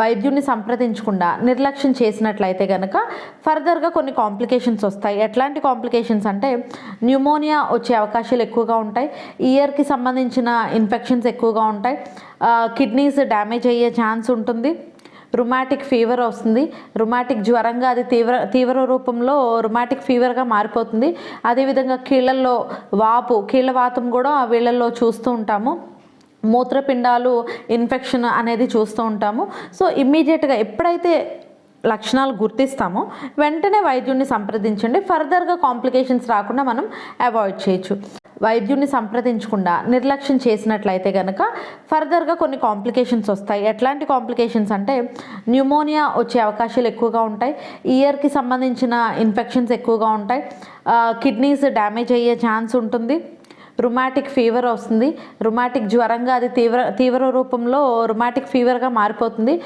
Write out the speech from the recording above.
వైద్యుడిని సంప్రదించకుండా నిర్లక్ష్యం చేసినట్లయితే కనుక ఫర్దర్గా కొన్ని కాంప్లికేషన్స్ వస్తాయి. ఎట్లాంటి కాంప్లికేషన్స్ అంటే న్యూమోనియా వచ్చే అవకాశాలు ఎక్కువగా ఉంటాయి. ఇయర్కి సంబంధించిన ఇన్ఫెక్షన్స్ ఎక్కువగా ఉంటాయి. కిడ్నీస్ డ్యామేజ్ అయ్యే ఛాన్స్ ఉంటుంది. రుమాటిక్ ఫీవర్ వస్తుంది. రుమాటిక్ జ్వరంగా అది తీవ్ర తీవ్ర రూపంలో రుమాటిక్ ఫీవర్గా మారిపోతుంది. అదేవిధంగా కీళ్ళల్లో వాపు కీళ్ళ వాతం కూడా వీళ్ళల్లో చూస్తూ ఉంటాము. మూత్రపిండాలు ఇన్ఫెక్షన్ అనేది చూస్తూ ఉంటాము. సో ఇమ్మీడియట్గా ఎప్పుడైతే లక్షణాలు గుర్తిస్తామో వెంటనే వైద్యుడిని సంప్రదించండి. ఫర్దర్గా కాంప్లికేషన్స్ రాకుండా మనం అవాయిడ్ చేయొచ్చు. వైద్యుడిని సంప్రదించకుండా నిర్లక్ష్యం చేసినట్లయితే కనుక ఫర్దర్గా కొన్ని కాంప్లికేషన్స్ వస్తాయి. ఎట్లాంటి కాంప్లికేషన్స్ అంటే న్యూమోనియా వచ్చే అవకాశాలు ఎక్కువగా ఉంటాయి. ఇయర్కి సంబంధించిన ఇన్ఫెక్షన్స్ ఎక్కువగా ఉంటాయి. కిడ్నీస్ డ్యామేజ్ అయ్యే ఛాన్స్ ఉంటుంది. రుమాటిక్ ఫీవర్ వస్తుంది. రుమాటిక్ జ్వరంగా అది తీవ్ర తీవ్ర రూపంలో రుమాటిక్ ఫీవర్గా మారిపోతుంది.